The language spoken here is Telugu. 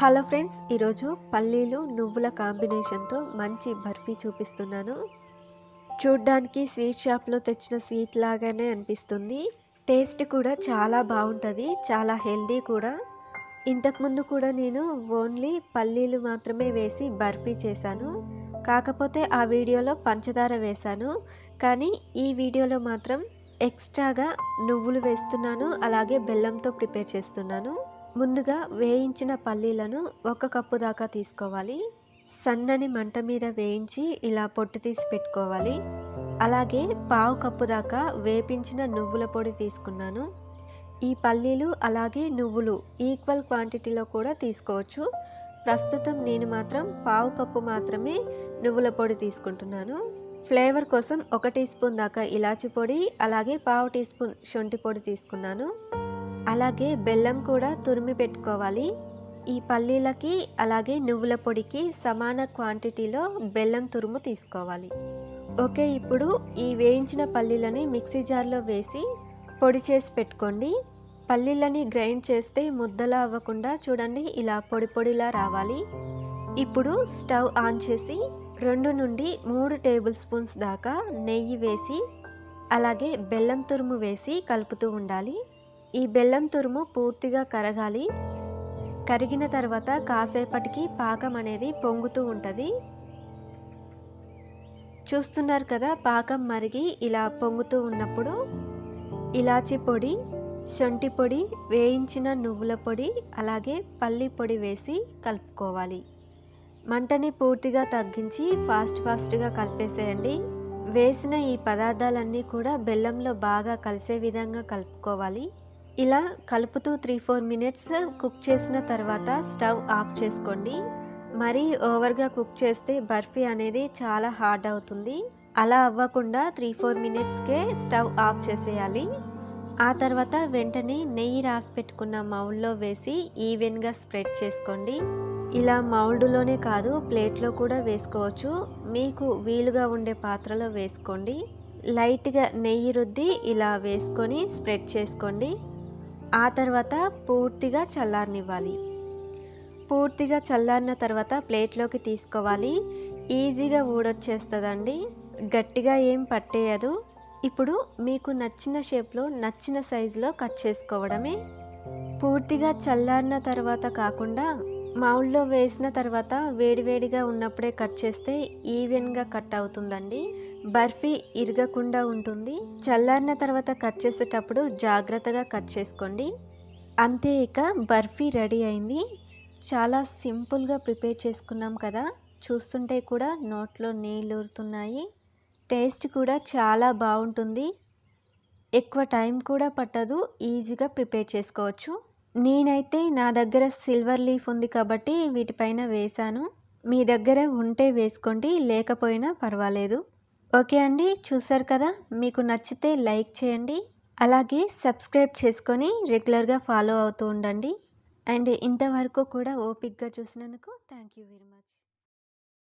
హలో ఫ్రెండ్స్ ఈరోజు పల్లీలు నువ్వుల కాంబినేషన్తో మంచి బర్ఫీ చూపిస్తున్నాను. చూడ్డానికి స్వీట్ షాప్లో తెచ్చిన స్వీట్ లాగానే అనిపిస్తుంది. టేస్ట్ కూడా చాలా బాగుంటుంది చాలా హెల్దీ కూడా. ఇంతకుముందు కూడా నేను ఓన్లీ పల్లీలు మాత్రమే వేసి బర్ఫీ చేశాను. కాకపోతే ఆ వీడియోలో పంచదార వేశాను. కానీ ఈ వీడియోలో మాత్రం ఎక్స్ట్రాగా నువ్వులు వేస్తున్నాను అలాగే బెల్లంతో ప్రిపేర్ చేస్తున్నాను. ముందుగా వేయించిన పల్లీలను ఒక కప్పు దాకా తీసుకోవాలి. సన్నని మంట మీద వేయించి ఇలా పొట్టు తీసి పెట్టుకోవాలి. అలాగే పావు కప్పు దాకా వేపించిన నువ్వుల పొడి తీసుకున్నాను. ఈ పల్లీలు అలాగే నువ్వులు ఈక్వల్ క్వాంటిటీలో కూడా తీసుకోవచ్చు. ప్రస్తుతం నేను మాత్రం పావు కప్పు మాత్రమే నువ్వుల పొడి తీసుకుంటున్నాను. ఫ్లేవర్ కోసం ఒక టీ స్పూన్ దాకా ఇలాచి పొడి అలాగే పావు టీ స్పూన్ శొంఠి పొడి తీసుకున్నాను. అలాగే బెల్లం కూడా తురిమి పెట్టుకోవాలి. ఈ పల్లీలకి అలాగే నువ్వుల పొడికి సమాన క్వాంటిటీలో బెల్లం తురుము తీసుకోవాలి. ఓకే ఇప్పుడు ఈ వేయించిన పల్లీలని మిక్సీ జార్లో వేసి పొడి చేసి పెట్టుకోండి. పల్లీలని గ్రైండ్ చేస్తే ముద్దలా అవ్వకుండా చూడండి ఇలా పొడి పొడిలా రావాలి. ఇప్పుడు స్టవ్ ఆన్ చేసి రెండు నుండి మూడు టేబుల్ స్పూన్స్ దాకా నెయ్యి వేసి అలాగే బెల్లం తురుము వేసి కలుపుతూ ఉండాలి. ఈ బెల్లం తురుము పూర్తిగా కరగాలి. కరిగిన తర్వాత కాసేపటికి పాకం అనేది పొంగుతూ ఉంటుంది. చూస్తున్నారు కదా పాకం మరిగి ఇలా పొంగుతూ ఉన్నప్పుడు ఇలాచి పొడి శొంఠి పొడి వేయించిన నువ్వుల పొడి అలాగే పల్లి పొడి వేసి కలుపుకోవాలి. మంటని పూర్తిగా తగ్గించి ఫాస్ట్ ఫాస్ట్గా కలిపేసేయండి. వేసిన ఈ పదార్థాలన్నీ కూడా బెల్లంలో బాగా కలిసే విధంగా కలుపుకోవాలి. ఇలా కలుపుతూ త్రీ ఫోర్ మినిట్స్ కుక్ చేసిన తర్వాత స్టవ్ ఆఫ్ చేసుకోండి. మరీ ఓవర్గా కుక్ చేస్తే బర్ఫీ అనేది చాలా హార్డ్ అవుతుంది. అలా అవ్వకుండా త్రీ ఫోర్ మినిట్స్కే స్టవ్ ఆఫ్ చేసేయాలి. ఆ తర్వాత వెంటనే నెయ్యి రాసి పెట్టుకున్న మౌల్డ్లో వేసి ఈవెన్గా స్ప్రెడ్ చేసుకోండి. ఇలా మౌల్డ్లోనే కాదు ప్లేట్లో కూడా వేసుకోవచ్చు. మీకు వీలుగా ఉండే పాత్రలో వేసుకోండి. లైట్గా నెయ్యి రుద్ది ఇలా వేసుకొని స్ప్రెడ్ చేసుకోండి. ఆ తర్వాత పూర్తిగా చల్లారనివ్వాలి. పూర్తిగా చల్లారిన తర్వాత ప్లేట్లోకి తీసుకోవాలి. ఈజీగా ఊడొచ్చేస్తుందండి. గట్టిగా ఏం పట్టేయదు. ఇప్పుడు మీకు నచ్చిన షేప్లో నచ్చిన సైజులో కట్ చేసుకోవడమే. పూర్తిగా చల్లారిన తర్వాత కాకుండా మౌల్లో వేసిన తర్వాత వేడివేడిగా ఉన్నప్పుడే కట్ చేస్తే ఈవెన్గా కట్ అవుతుందండి. బర్ఫీ ఇరగకుండా ఉంటుంది. చల్లారిన తర్వాత కట్ చేసేటప్పుడు జాగ్రత్తగా కట్ చేసుకోండి. అంతే ఇక బర్ఫీ రెడీ అయింది. చాలా సింపుల్గా ప్రిపేర్ చేసుకున్నాం కదా. చూస్తుంటే కూడా నోట్లో నీళ్ళు ఊరుతున్నాయి. టేస్ట్ కూడా చాలా బాగుంటుంది. ఎక్కువ టైం కూడా పట్టదు. ఈజీగా ప్రిపేర్ చేసుకోవచ్చు. నేనైతే నా దగ్గర సిల్వర్ లీఫ్ ఉంది కాబట్టి వీటిపైన వేశాను. మీ దగ్గర ఉంటే వేసుకోండి లేకపోయినా పర్వాలేదు. ఓకే అండి చూసారు కదా? మీకు నచ్చితే లైక్ చేయండి అలాగే సబ్స్క్రైబ్ చేసుకొని రెగ్యులర్గా ఫాలో అవుతూ ఉండండి. అండ్ ఇంతవరకు కూడా ఓపిక్గా చూసినందుకు థ్యాంక్ యూ వెరీ మచ్.